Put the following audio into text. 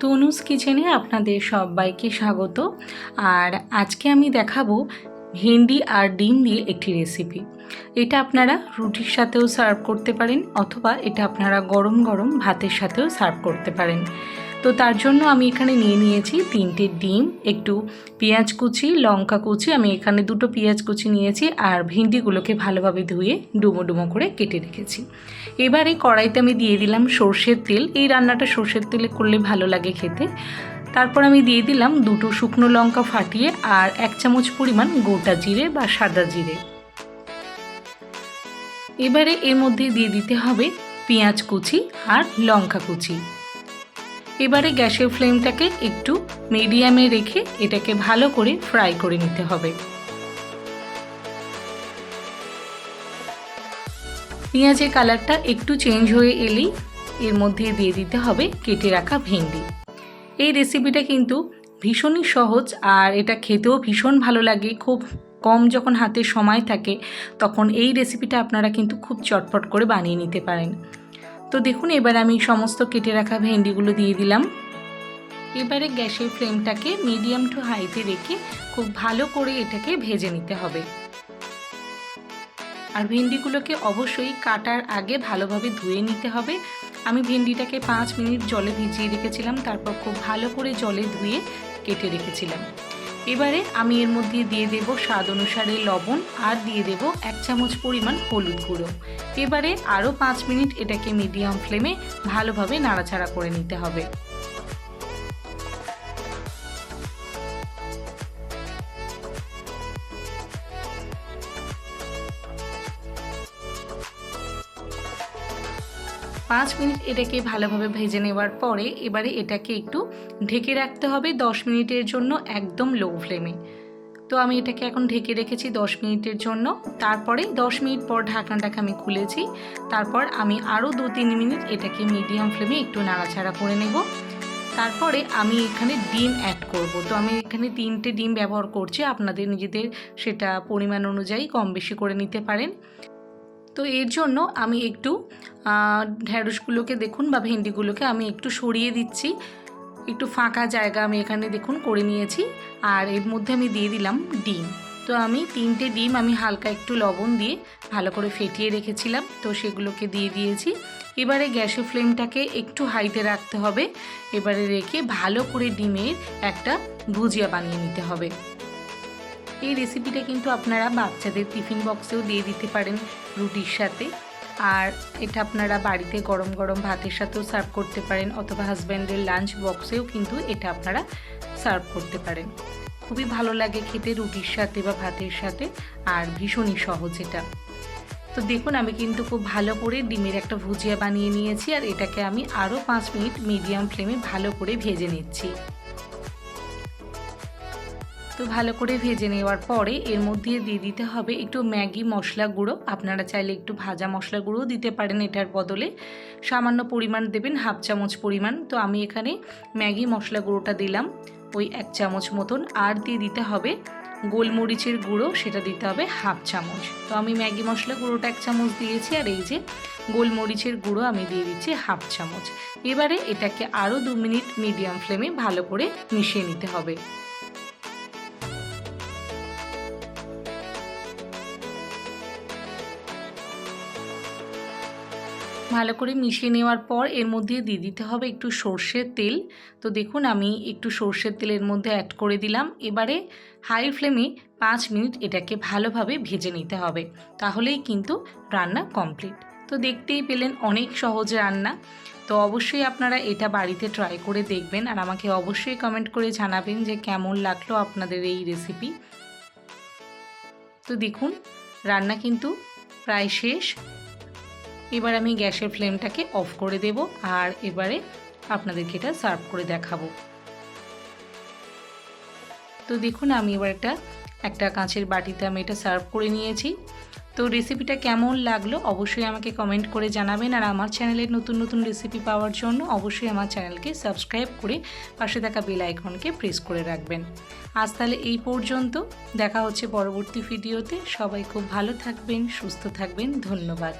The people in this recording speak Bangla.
তনুস কিচেনে আপনাদের সবাইকে স্বাগত। আর আজকে আমি দেখাবো ভেন্ডি আর ডিম দিয়ে একটি রেসিপি এটা আপনারা রুটির সাথেও সার্ভ করতে পারেন, অথবা এটা আপনারা গরম গরম ভাতের সাথেও সার্ভ করতে পারেন। তো তার জন্য আমি এখানে নিয়ে নিয়েছি তিনটে ডিম, একটু পেঁয়াজ কুচি, লঙ্কা কুচি, আমি এখানে দুটো পেঁয়াজ কুচি নিয়েছি আর ভেন্ডিগুলোকে ভালোভাবে ধুয়ে ডুমো ডুমো করে কেটে রেখেছি। এবারে কড়াইতে আমি দিয়ে দিলাম সর্ষের তেল, এই রান্নাটা সর্ষের তেলে করলে ভালো লাগে খেতে। তারপর আমি দিয়ে দিলাম দুটো শুকনো লঙ্কা ফাটিয়ে আর এক চামচ পরিমাণ গোটা জিরে বা সাদা জিরে। এবারে এর মধ্যে দিয়ে দিতে হবে পেঁয়াজ কুচি আর লঙ্কা কুচি। এবারে গ্যাসের ফ্লেমটাকে একটু মিডিয়ামে রেখে এটাকে ভালো করে ফ্রাই করে নিতে হবে। পেঁয়াজের কালারটা একটু চেঞ্জ হয়ে এলেই এর মধ্যে দিয়ে দিতে হবে কেটে রাখা ভেন্ডি। এই রেসিপিটা কিন্তু ভীষণই সহজ আর এটা খেতেও ভীষণ ভালো লাগে। খুব কম যখন হাতে সময় থাকে, তখন এই রেসিপিটা আপনারা কিন্তু খুব চটপট করে বানিয়ে নিতে পারেন। তো দেখুন, এবার আমি সমস্ত কেটে রাখা ভেন্ডিগুলো দিয়ে দিলাম। এবারে গ্যাসের ফ্লেমটাকে মিডিয়াম টু হাইতে রেখে খুব ভালো করে এটাকে ভেজে নিতে হবে। আর ভেন্ডিগুলোকে অবশ্যই কাটার আগে ভালোভাবে ধুয়ে নিতে হবে। আমি ভেন্ডিটাকে পাঁচ মিনিট জলে ভিজিয়ে রেখেছিলাম, তারপর খুব ভালো করে জলে ধুয়ে কেটে রেখেছিলাম। এবারে আমি এর মধ্যে দিয়ে দেব স্বাদ অনুসারে লবণ আর দিয়ে দেব এক চামচ পরিমাণ হলুদ গুঁড়ো। এবারে আরও পাঁচ মিনিট এটাকে মিডিয়াম ফ্লেমে ভালোভাবে নাড়াচাড়া করে নিতে হবে। পাঁচ মিনিট এটাকে ভালোভাবে ভেজে নেওয়ার পরে এবারে এটাকে একটু ঢেকে রাখতে হবে দশ মিনিটের জন্য একদম লো ফ্লেমে তো আমি এটাকে এখন ঢেকে রেখেছি দশ মিনিটের জন্য। তারপরে দশ মিনিট পর ঢাকনাটাকে আমি খুলেছি। তারপর আমি আরও দু তিন মিনিট এটাকে মিডিয়াম ফ্লেমে একটু নাড়াচাড়া করে নেব। তারপরে আমি এখানে ডিম অ্যাড করব। তো আমি এখানে তিনটে ডিম ব্যবহার করছি। আপনাদের নিজেদের সেটা পরিমাণ অনুযায়ী কম বেশি করে নিতে পারেন। তো এর জন্য আমি একটু ঢ্যাঁড়সগুলোকে দেখুন বা ভেন্ডিগুলোকে আমি একটু সরিয়ে দিচ্ছি। একটু ফাঁকা জায়গা আমি এখানে দেখুন করে নিয়েছি। আর এর মধ্যে আমি দিয়ে দিলাম ডিম। তো আমি তিনটে ডিম আমি হালকা একটু লবণ দিয়ে ভালো করে ফেটিয়ে রেখেছিলাম। তো সেগুলোকে দিয়ে দিয়েছি। এবারে গ্যাসের ফ্লেমটাকে একটু হাইতে রাখতে হবে। এবারে রেখে ভালো করে ডিমের একটা ভুজিয়া বানিয়ে নিতে হবে। এই রেসিপিটা কিন্তু আপনারা বাচ্চাদের টিফিন বক্সেও দিয়ে দিতে পারেন রুটির সাথে। আর এটা আপনারা বাড়িতে গরম গরম ভাতের সাথেও সার্ভ করতে পারেন অথবা হাজব্যান্ডের লাঞ্চ বক্সেও কিন্তু এটা আপনারা সার্ভ করতে পারেন। খুবই ভালো লাগে খেতে রুটির সাথে বা ভাতের সাথে, আর ভীষণই সহজ এটা। তো দেখুন, আমি কিন্তু খুব ভালো করে ডিমের একটা ভুজিয়া বানিয়ে নিয়েছি, আর এটাকে আমি আরও পাঁচ মিনিট মিডিয়াম ফ্লেমে ভালো করে ভেজে নিচ্ছি। তো ভালো করে ভেজে নেওয়ার পরে এর মধ্যে দিয়ে দিতে হবে একটু ম্যাগি মশলা গুঁড়ো। আপনারা চাইলে একটু ভাজা মশলা গুঁড়োও দিতে পারেন এটার বদলে। সামান্য পরিমাণ দেবেন হাফ চামচ পরিমাণ। তো আমি এখানে ম্যাগি মশলা গুঁড়োটা দিলাম ওই এক চামচ মতন। আর দিয়ে দিতে হবে গোলমরিচের গুঁড়ো, সেটা দিতে হবে হাফ চামচ। তো আমি ম্যাগি মশলা গুঁড়োটা এক চামচ দিয়েছি আর এই যে গোলমরিচের গুঁড়ো আমি দিয়ে দিচ্ছি হাফ চামচ। এবারে এটাকে আরও দু মিনিট মিডিয়াম ফ্লেমে ভালো করে মিশিয়ে নিতে হবে। ভালো করে মিশিয়ে নেওয়ার পর এর মধ্যে দিয়ে দিতে হবে একটু সর্ষের তেল। তো দেখুন, আমি একটু সর্ষের তেলের মধ্যে অ্যাড করে দিলাম। এবারে হাই ফ্লেমে পাঁচ মিনিট এটাকে ভালোভাবে ভেজে নিতে হবে। তাহলেই কিন্তু রান্না কমপ্লিট তো দেখতেই পেলেন অনেক সহজ রান্না। তো অবশ্যই আপনারা এটা বাড়িতে ট্রাই করে দেখবেন আর আমাকে অবশ্যই কমেন্ট করে জানাবেন যে কেমন লাগল আপনাদের এই রেসিপি তো দেখুন, রান্না কিন্তু প্রায় শেষ। এবার আমি গ্যাসের ফ্লেমটাকে অফ করে দেব আর এবারে আপনাদেরকে এটা সার্ভ করে দেখাবো। তো দেখুন, আমি এবার একটা একটা কাঁচের বাটিতে আমি এটা সার্ভ করে নিয়েছি। তো রেসিপিটা কেমন লাগল অবশ্যই আমাকে কমেন্ট করে জানাবেন। আর আমার চ্যানেলের নতুন নতুন রেসিপি পাওয়ার জন্য অবশ্যই আমার চ্যানেলকে সাবস্ক্রাইব করে পাশে থাকা বেল আইকনকে প্রেস করে রাখবেন। আজ তাহলে এই পর্যন্ত। দেখা হচ্ছে পরবর্তী ভিডিওতে। সবাই খুব ভালো থাকবেন, সুস্থ থাকবেন। ধন্যবাদ।